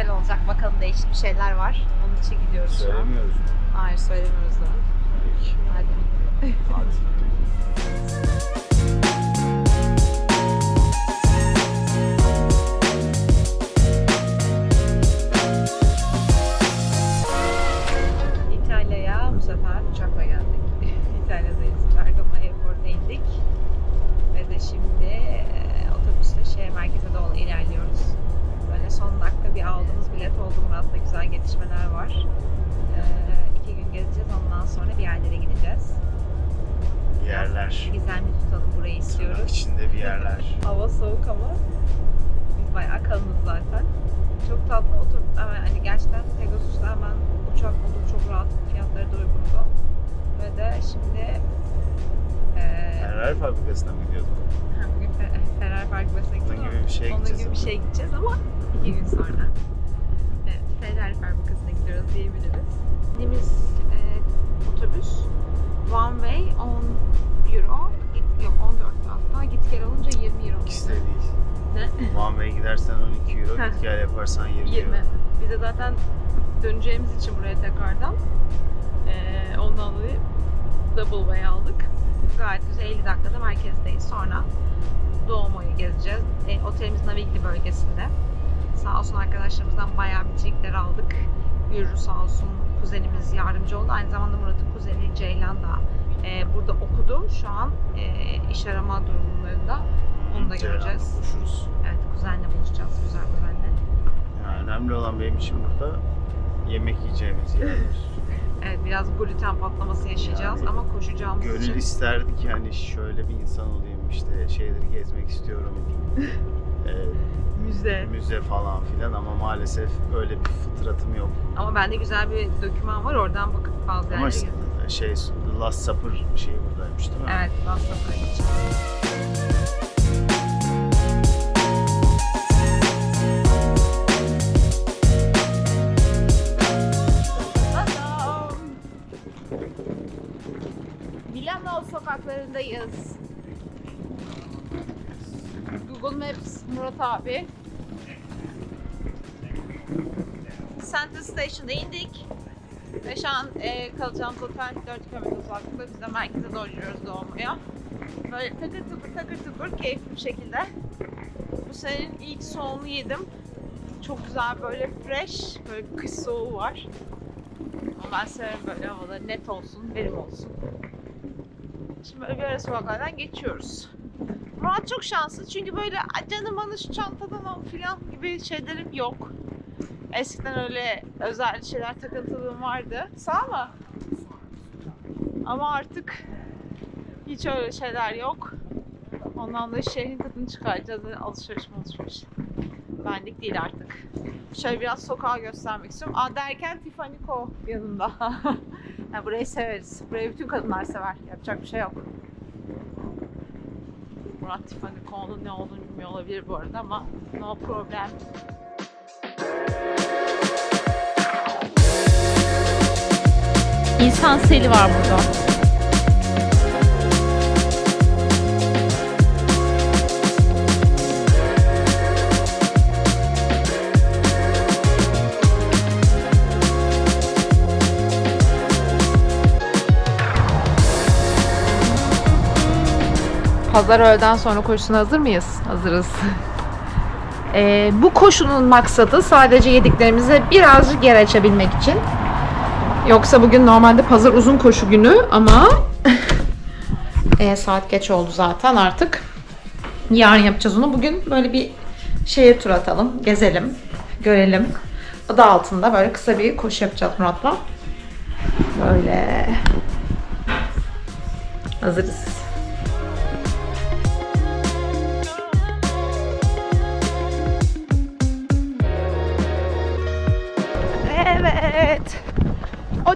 güzel olacak. Bakalım değişik bir şeyler var. Onun için gidiyoruz şu an. Söylemiyoruz mu? Hayır söylemiyoruz da. Peki. Hadi. Hadi. bir aldığımız bilet oldu. Murat'la güzel gelişmeler var. E, iki gün gezeceğiz. Ondan sonra bir yerlere gideceğiz. Yerler. Güzel bir tutalım burayı Tırnak istiyoruz. içinde bir yerler. Hava soğuk ama biz bayağı kalınız zaten. Çok tatlı otur. Ama hani gerçekten Pegasus'ta hemen uçak bulduk. Çok rahat. Fiyatları da uygundu. Ve de şimdi eee Ferrari fabrikasına mı gidiyorduk? bugün Ferrari Fabrikası'na Onun gideceğiz. gibi bir şeye Onun gideceğiz gibi bir ama. şey gideceğiz ama iki gün sonra. Evet, Ferrari Fabrikası'na gidiyoruz diyebiliriz. Gittiğimiz eee, otobüs one way 10 euro. Git, yok 14 hatta. Git gel olunca 20 euro. İkisi de değil. Ne? One way gidersen 12 euro, git gel yaparsan 20, 20. euro. Biz de zaten döneceğimiz için buraya tekrardan eee, ondan dolayı double way aldık. Gayet güzel 50 dakikada merkezdeyiz. Sonra Duomo'yu gezeceğiz. E, otelimizin Navigli bölgesinde. Sağ olsun arkadaşlarımızdan bayağı bir aldık. Gürcü sağ olsun kuzenimiz yardımcı oldu. Aynı zamanda Murat'ın kuzeni Ceylan da e, burada okudu. Şu an e, iş arama durumlarında. Onu da Ceylan'la göreceğiz. buluşuruz. Evet kuzenle buluşacağız. Güzel kuzenle. Yani önemli olan benim için burada yemek yiyeceğimiz yerler. Evet biraz gluten patlaması yaşayacağız Yani ama koşacağımız Gönül için isterdi ki hani şöyle bir insan olayım işte şeyleri gezmek istiyorum. Ee, müze. müze falan filan ama maalesef öyle bir fıtratım yok. Ama bende güzel bir doküman var oradan bakıp bazı Ama yerlere şey The Last Supper şeyi buradaymış değil mi? Evet Last Supper'a Abi. Center Station'da indik. Ve şu an e, kalacağımız otel 4 km uzaklıkta. Biz de merkeze doğru yürüyoruz doğmaya. Böyle takır tıkır takır tıkır keyifli bir şekilde. Bu senenin ilk soğuğunu yedim. Çok güzel böyle fresh, böyle kış soğuğu var. Ama ben severim böyle havaları net olsun, verim olsun. Şimdi böyle bir ara sokaklardan geçiyoruz. Murat çok şanslı çünkü böyle "Ay canım bana şu çantadan al filan gibi şeylerim yok. Eskiden öyle özel şeyler takıntılığım vardı. Sağ mı? Ama artık hiç öyle şeyler yok. Ondan da şehrin tadını çıkaracağız. Alışveriş alışveriş. Benlik değil artık. Şöyle biraz sokağı göstermek istiyorum. Aa derken Tiffany Co yanında. yani burayı severiz. Burayı bütün kadınlar sever. Yapacak bir şey yok. Murat Tiffany Co'nun ne olduğunu bilmiyor olabilir bu arada ama no problem. İnsan seli var burada. Pazar öğleden sonra koşusuna hazır mıyız? Hazırız. Ee, bu koşunun maksadı sadece yediklerimizi birazcık yer açabilmek için. Yoksa bugün normalde pazar uzun koşu günü ama e, saat geç oldu zaten artık. Yarın yapacağız onu. Bugün böyle bir şeye tur atalım, gezelim, görelim. Adı altında böyle kısa bir koşu yapacağız Murat'la. Böyle hazırız.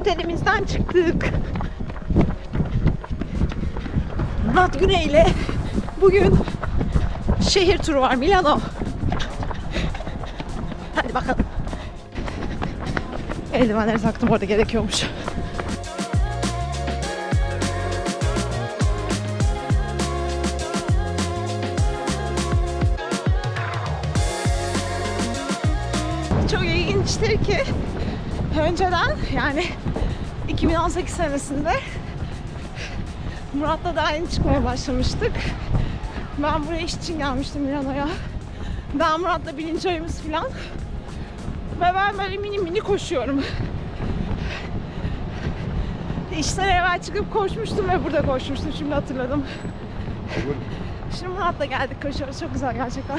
Otelimizden çıktık. Murat Güney'le Bugün şehir turu var Milano. Hadi bakalım. Eldivenleri taktım orada gerekiyormuş. Çok ilginçtir ki önceden yani 2018 senesinde Murat'la da aynı çıkmaya başlamıştık. Ben buraya iş için gelmiştim Milano'ya. Ben Murat'la birinci ayımız falan. Ve ben böyle mini mini koşuyorum. İşten evvel çıkıp koşmuştum ve burada koşmuştum. Şimdi hatırladım. Şimdi Murat'la geldik koşuyoruz. Çok güzel gerçekten.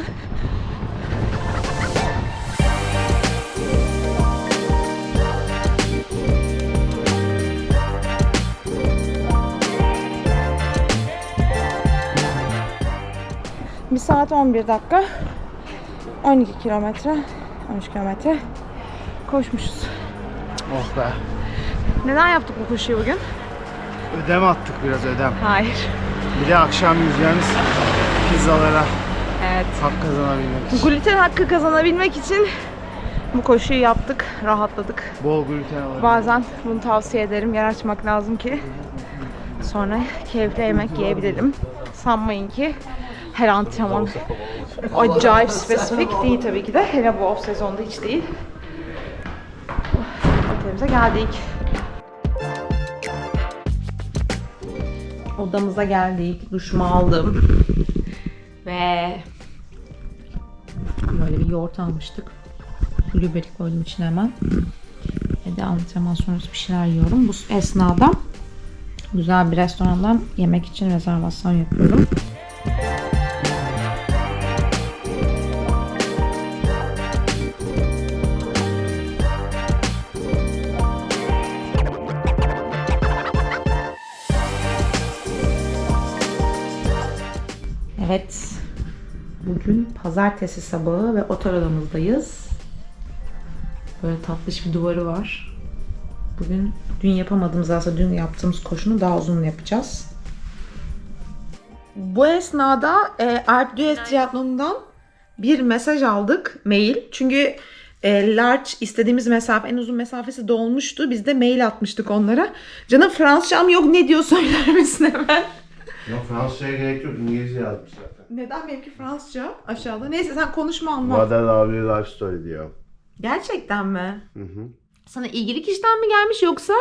Bir saat 11 dakika. 12 kilometre. 13 kilometre. Koşmuşuz. Oh be. Neden yaptık bu koşuyu bugün? Ödem attık biraz ödem. Hayır. Bir de akşam yiyeceğimiz pizzalara Evet. hak kazanabilmek için. Gluten hakkı kazanabilmek için bu koşuyu yaptık. Rahatladık. Bol gluten alalım. Bazen bunu tavsiye ederim. Yer açmak lazım ki sonra keyifli yemek yiyebilelim. Sanmayın ki her antrenman acayip spesifik değil tabii ki de. Hele bu off sezonda hiç değil. Otelimize geldik. Odamıza geldik. Duşumu aldım. Ve böyle bir yoğurt almıştık. Blueberry koydum içine hemen. Ve de antrenman sonrası bir şeyler yiyorum. Bu esnada güzel bir restorandan yemek için rezervasyon yapıyorum. Pazartesi sabahı ve otel odamızdayız. Böyle tatlış bir duvarı var. Bugün dün yapamadığımız aslında dün yaptığımız koşunu daha uzun yapacağız. Bu esnada e, Alp Dües Triathlon'dan bir mesaj aldık, mail. Çünkü e, large istediğimiz mesafe, en uzun mesafesi dolmuştu. Biz de mail atmıştık onlara. Canım Fransızcam yok ne diyor söyler misin hemen? Ya Fransızca'ya gerek yok. İngilizce yazmış zaten. Neden benimki Fransızca aşağıda? Neyse sen konuşma anlat. What a lovely life story diyor. Gerçekten mi? Hı hı. Sana ilgili kişiden mi gelmiş yoksa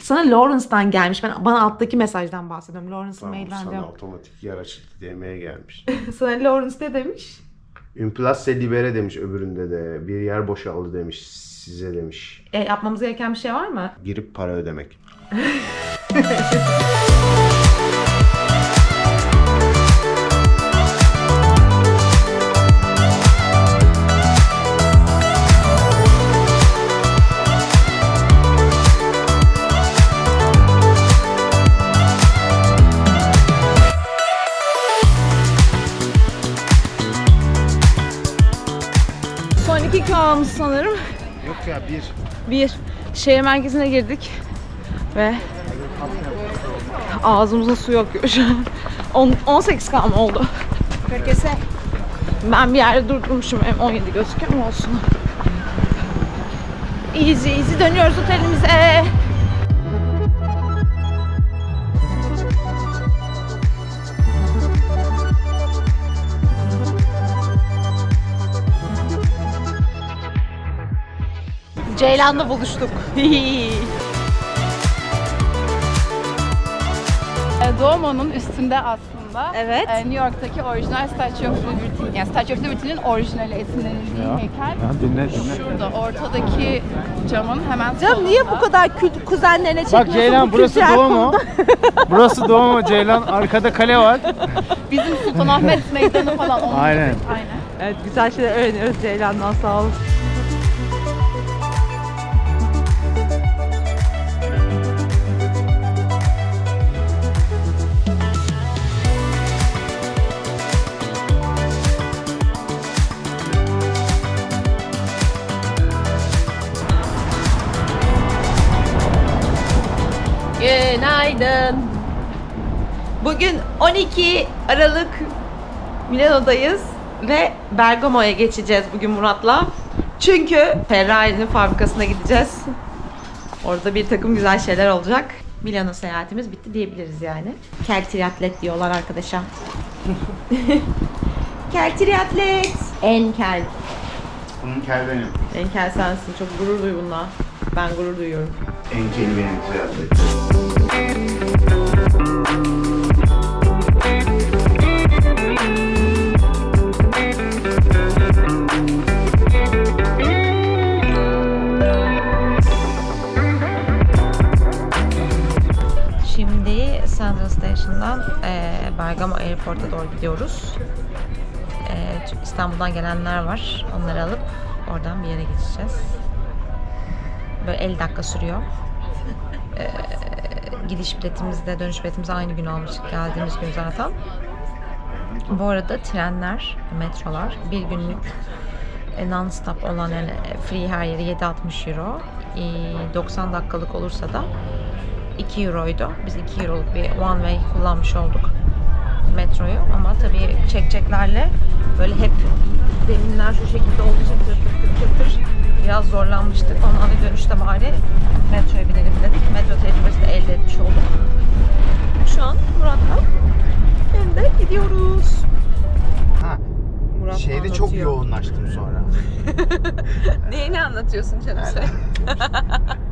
sana Lawrence'dan gelmiş. Ben bana alttaki mesajdan bahsediyorum. Lawrence'ın Tamam, mailden sana diyorum. otomatik yer açıldı demeye gelmiş. sana Lawrence ne demiş? Un place libere demiş öbüründe de. Bir yer boşaldı demiş size demiş. E, yapmamız gereken bir şey var mı? Girip para ödemek. kilometre sanırım. Yok ya bir. Bir şehir merkezine girdik ve ağzımıza su yakıyor şu an. On- 18 kalma oldu. Herkese. Ben bir yerde durdurmuşum. Hem 17 gözüküyor ama olsun. Easy easy dönüyoruz otelimize. Ceylan'la buluştuk. E, Duomo'nun üstünde aslında Evet. e, New York'taki orijinal Statue of Liberty, yani Statue of Liberty'nin orijinali esinlenildiği heykel. dinle dinle. Şurada ortadaki camın hemen Canım niye bu kadar kült kuzenlerine çekiyorsun Bak Ceylan bu burası kültürel Doğu mu? konuda? burası Doğu mu Ceylan? Arkada kale var. Bizim Sultanahmet Meydanı falan onun Aynen. gibi. Aynen. Evet güzel şeyler öğreniyoruz Ceylan'dan sağ olun. 12 Aralık Milano'dayız ve Bergamo'ya geçeceğiz bugün Murat'la. Çünkü Ferrari'nin fabrikasına gideceğiz. Orada bir takım güzel şeyler olacak. Milano seyahatimiz bitti diyebiliriz yani. Kel triatlet diyorlar arkadaşa. kel triatlet. En kel. Bunun kel benim. En kel sensin. Çok gurur duy bununla. Ben gurur duyuyorum. En keli benim triatlet. Station'dan eee, Bergamo Airport'a doğru gidiyoruz. Çünkü İstanbul'dan gelenler var. Onları alıp oradan bir yere geçeceğiz. Böyle 50 dakika sürüyor. Eee, gidiş biletimizde, dönüş biletimizi aynı gün almıştık geldiğimiz gün zaten. Bu arada trenler, metrolar bir günlük e, non-stop olan yani e, free her yeri 7.60 euro. E, 90 dakikalık olursa da 2 euroydu. Biz 2 euroluk bir one way kullanmış olduk metroyu ama tabii çekçeklerle böyle hep zeminler şu şekilde olduğu için tır tır tır tır tır biraz zorlanmıştık. Ondan da dönüşte bari metroya binelim dedik. Metro tecrübesi de elde etmiş olduk. Şu an Murat'la evde gidiyoruz. Ha, Murat şeyde çok anlatıyor. yoğunlaştım sonra. Neyini anlatıyorsun canım sen?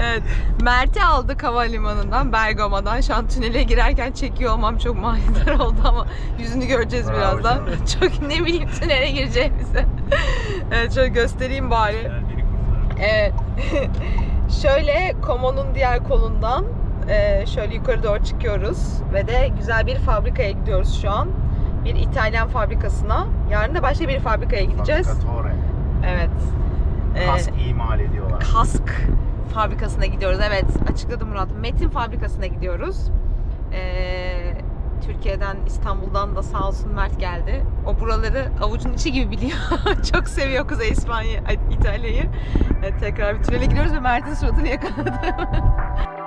evet. Mert'i aldık havalimanından, Bergama'dan. Şu an tünele girerken çekiyor olmam çok manidar oldu ama yüzünü göreceğiz Bravo birazdan. canım. çok ne bileyim tünele gireceğimizi. evet şöyle göstereyim bari. Evet. şöyle Komo'nun diğer kolundan e, şöyle yukarı doğru çıkıyoruz ve de güzel bir fabrikaya gidiyoruz şu an. Bir İtalyan fabrikasına. Yarın da başka bir fabrikaya gideceğiz. Fabrikatore. Evet. Ee, Kask imal ediyorlar. kask fabrikasına gidiyoruz. Evet açıkladı Murat. Metin fabrikasına gidiyoruz. Ee, Türkiye'den, İstanbul'dan da sağ olsun Mert geldi. O buraları avucun içi gibi biliyor. Çok seviyor Kuzey İspanya, ay, İtalya'yı. Evet, tekrar bir tünele giriyoruz ve Mert'in suratını yakaladım.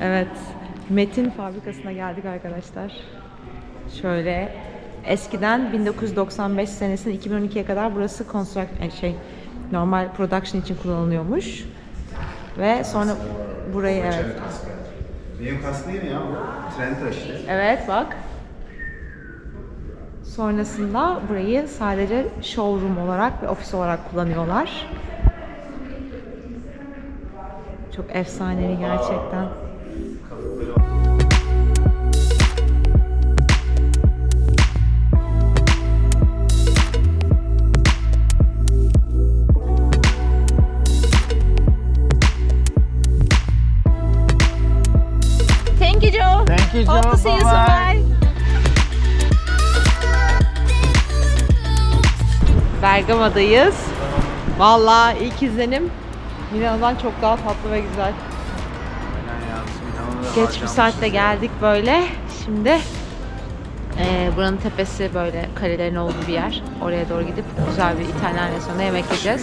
Evet, Metin fabrikasına geldik arkadaşlar. Şöyle eskiden 1995 senesinin 2012'ye kadar burası construct yani şey normal production için kullanılıyormuş. Ve sonra burayı evet. Benim kask değil mi ya bu? Tren taşı. Evet bak. Sonrasında burayı sadece showroom olarak ve ofis olarak kullanıyorlar. Çok efsanevi gerçekten. Bergama'dayız. Vallahi ilk izlenim Milano'dan çok daha tatlı ve güzel. Geç bir saatte geldik böyle. Şimdi eee, buranın tepesi böyle kalelerin olduğu bir yer. Oraya doğru gidip güzel bir İtalyan restoranında yemek yiyeceğiz.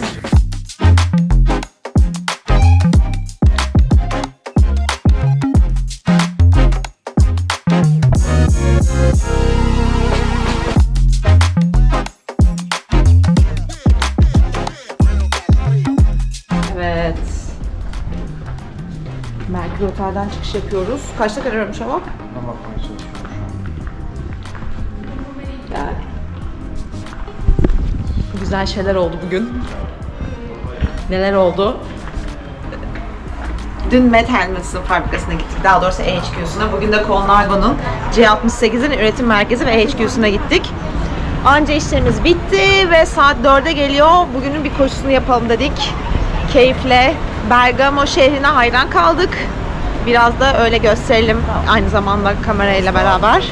Otel'den çıkış yapıyoruz. Kaçta kararmış ama? Buna bakmaya çalışıyorum şu an. Yani. Güzel şeyler oldu bugün. Neler oldu? Dün Met Helmets'in fabrikasına gittik. Daha doğrusu HQ'suna. Bugün de Colnago'nun C68'in üretim merkezi ve HQ'suna gittik. Anca işlerimiz bitti ve saat 4'e geliyor. Bugünün bir koşusunu yapalım dedik. Keyifle Bergamo şehrine hayran kaldık. Biraz da öyle gösterelim aynı zamanda kamerayla beraber.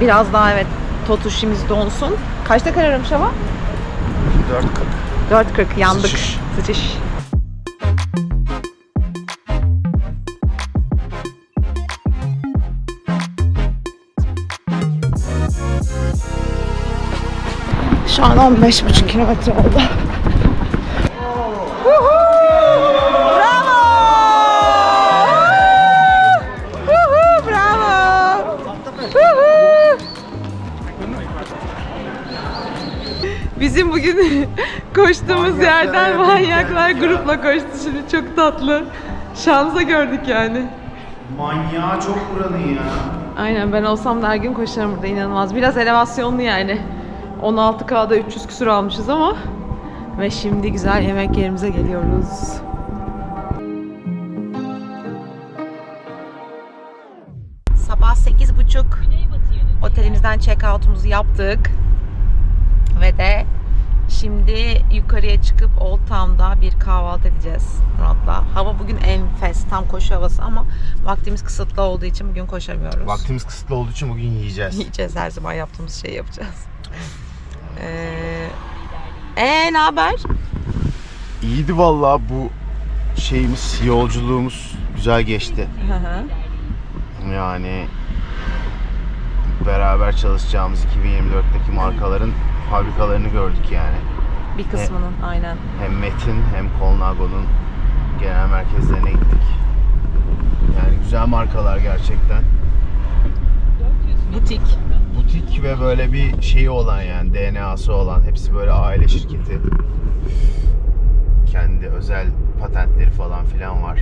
Biraz daha evet totuşimiz donsun. Kaçta kararmış ama? 4.40. 4.40 yandık. Sıçış. Sıçış. Şu an 15,5 kilometre oldu. Bizim bugün koştuğumuz Manyaklar yerden manyaklar grupla koştu şimdi çok tatlı. Şansa gördük yani. Manyağı çok buranın ya. Aynen ben olsam da her gün koşarım burada inanılmaz. Biraz elevasyonlu yani. 16K'da 300 küsur almışız ama. Ve şimdi güzel yemek yerimize geliyoruz. Sabah 8.30 otelimizden check out'umuzu yaptık. Ve de şimdi yukarıya çıkıp Old Town'da bir kahvaltı edeceğiz Murat'la. Hava bugün enfes, tam koşu havası ama vaktimiz kısıtlı olduğu için bugün koşamıyoruz. Vaktimiz kısıtlı olduğu için bugün yiyeceğiz. Yiyeceğiz her zaman yaptığımız şeyi yapacağız. Ee, ee ne haber? İyiydi vallahi bu şeyimiz, yolculuğumuz güzel geçti. Hı hı. Yani beraber çalışacağımız 2024'teki markaların fabrikalarını gördük yani. Bir kısmının aynen. Hem Metin hem Colnago'nun genel merkezlerine gittik. Yani güzel markalar gerçekten. Butik. Butik ve böyle bir şeyi olan yani DNA'sı olan hepsi böyle aile şirketi. Kendi özel patentleri falan filan var.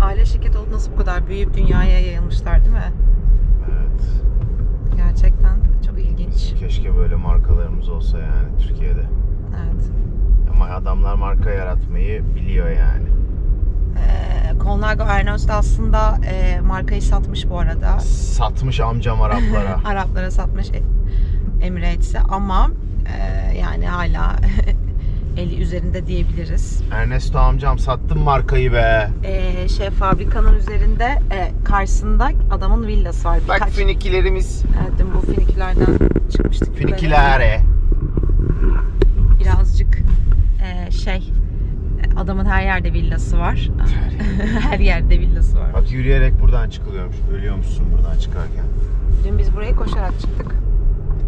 Aile şirket olup nasıl bu kadar büyüyüp dünyaya yayılmışlar değil mi? Evet. Gerçekten çok ilginç. Keşke böyle markalarımız olsa yani Türkiye'de. Adamlar marka yaratmayı biliyor yani. Ee, da aslında e, markayı satmış bu arada. Satmış amcam Araplara. Araplara satmış e- Emirates'e ama e, yani hala eli üzerinde diyebiliriz. Ernesto amcam sattın markayı be. Ee, şey fabrikanın üzerinde e, karşısında adamın villası var. Bak Birkaç- finikilerimiz. Evet, dün bu finikilerden çıkmıştık. böyle. Finikilere. Birazcık e, şey adamın her yerde villası var. her yerde villası var. Bak yürüyerek buradan çıkılıyormuş. Ölüyormuşsun buradan çıkarken. Dün biz buraya koşarak çıktık.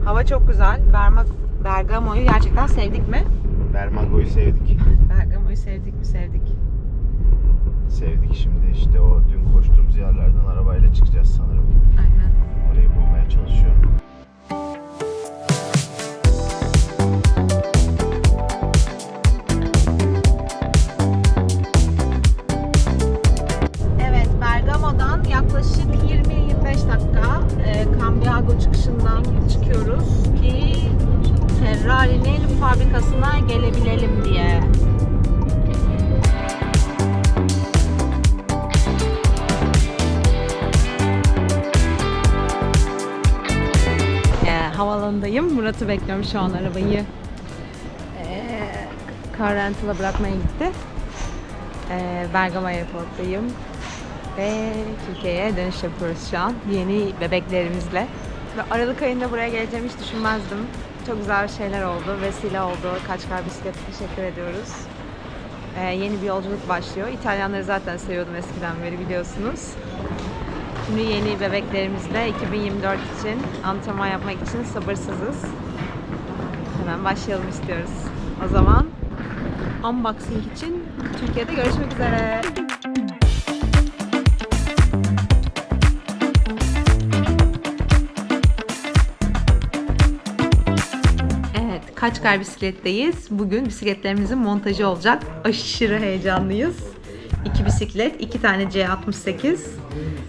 Hava çok güzel. Berma, Bergamo'yu gerçekten sevdik mi? Bermago'yu sevdik. Bergamo'yu sevdik mi? Sevdik. Sevdik şimdi işte o dün koştuğumuz yerlerden arabayla çıkacağız sanırım. Aynen. Orayı bulmaya çalışıyorum. Ferrari'nin fabrikasına gelebilelim diye. E, havalandayım. Murat'ı bekliyorum şu an arabayı. E, car rental'a bırakmaya gitti. E, Bergamo Airport'tayım. Ve Türkiye'ye dönüş yapıyoruz şu an. Yeni bebeklerimizle. Ve Aralık ayında buraya geleceğimi hiç düşünmezdim. Çok güzel şeyler oldu. Vesile oldu. Kaçkar bisiklet teşekkür ediyoruz. Ee, yeni bir yolculuk başlıyor. İtalyanları zaten seviyordum eskiden beri biliyorsunuz. Şimdi yeni bebeklerimizle 2024 için antrenman yapmak için sabırsızız. Hemen başlayalım istiyoruz. O zaman unboxing için Türkiye'de görüşmek üzere. Kaçkar bisikletteyiz. Bugün bisikletlerimizin montajı olacak. Aşırı heyecanlıyız. İki bisiklet, iki tane C68.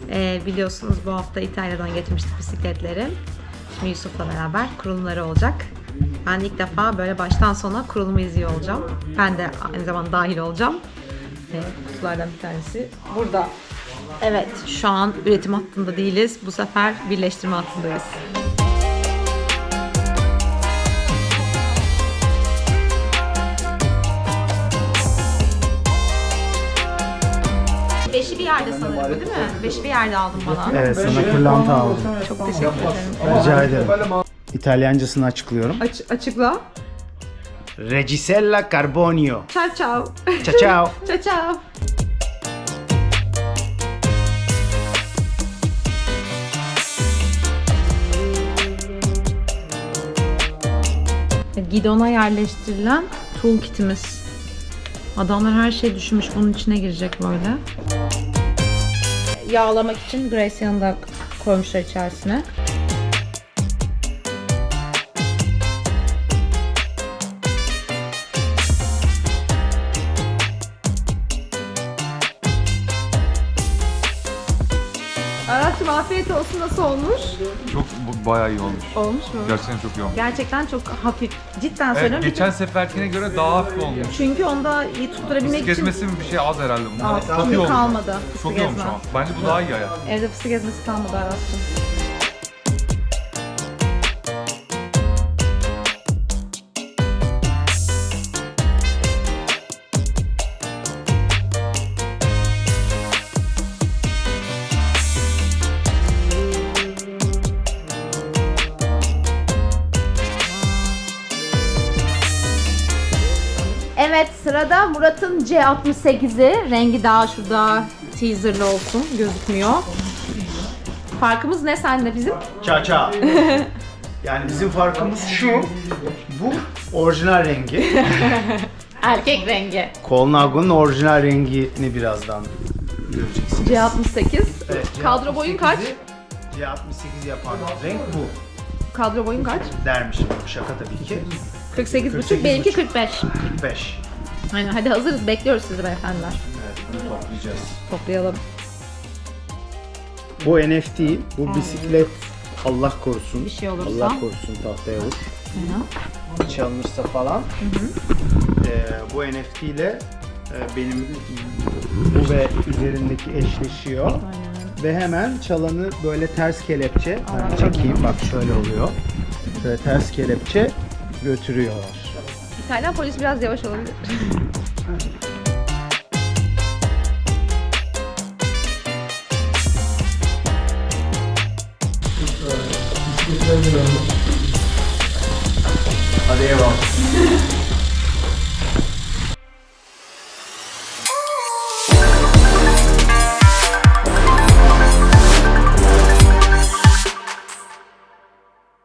Ee, biliyorsunuz bu hafta İtalya'dan getirmiştik bisikletleri. Şimdi Yusuf'la beraber kurulumları olacak. Ben ilk defa böyle baştan sona kurulumu izliyor olacağım. Ben de aynı zamanda dahil olacağım. Ve kutulardan bir tanesi burada. Evet, şu an üretim hattında değiliz. Bu sefer birleştirme hattındayız. Beşi bir yerde sanırım değil mi? Beşi bir yerde aldın bana. Evet sana pırlanta aldım. Çok teşekkür ederim. Rica ederim. İtalyancasını açıklıyorum. Aç, açıkla. Regisella Carbonio. Ciao ciao. Ciao ciao. ciao ciao. Gidona yerleştirilen toolkitimiz. Adamlar her şeyi düşünmüş bunun içine girecek böyle. Yağlamak için Grace'yanı da koymuşlar içerisine. Afiyet olsun nasıl olmuş? Çok bu- bayağı iyi olmuş. Olmuş mu? Gerçekten çok iyi olmuş. Gerçekten çok hafif. Cidden Evet, söylüyorum. geçen seferkine göre daha hafif olmuş. Çünkü onda iyi tutturabilmek Fıstık için ezmesi mi bir şey az herhalde bunda. Aa, çok iyi olmuş. kalmadı. Fıstık Çok iyi olmuş ama. Bence bu daha iyi ya. Evde fıstık ezmesi kalmadı Aras'cığım. Evet sırada Murat'ın C68'i. Rengi daha şurada teaserlı olsun gözükmüyor. Farkımız ne sende bizim? Ça ça. Yani bizim farkımız şu. Bu orijinal rengi. Erkek rengi. Colnago'nun orijinal rengini birazdan göreceksiniz. C68. Evet, Kadro boyun kaç? C68 yapan renk bu. Kadro boyun kaç? Dermişim şaka tabii ki. 48,5 benimki 45. 45. Aynen hadi hazırız bekliyoruz sizi beyefendiler. Evet bunu toplayacağız. Toplayalım. Bu NFT, bu bisiklet Allah korusun. Bir şey olursa. Allah korusun tahtaya vur. Çalınırsa falan. Ee, bu NFT ile e, benim bu ve üzerindeki eşleşiyor. Ve hemen çalanı böyle ters kelepçe, hani çekeyim bak şöyle oluyor. Şöyle ters kelepçe götürüyorlar. İtalyan polis biraz yavaş olabilir. Hadi eyvallah.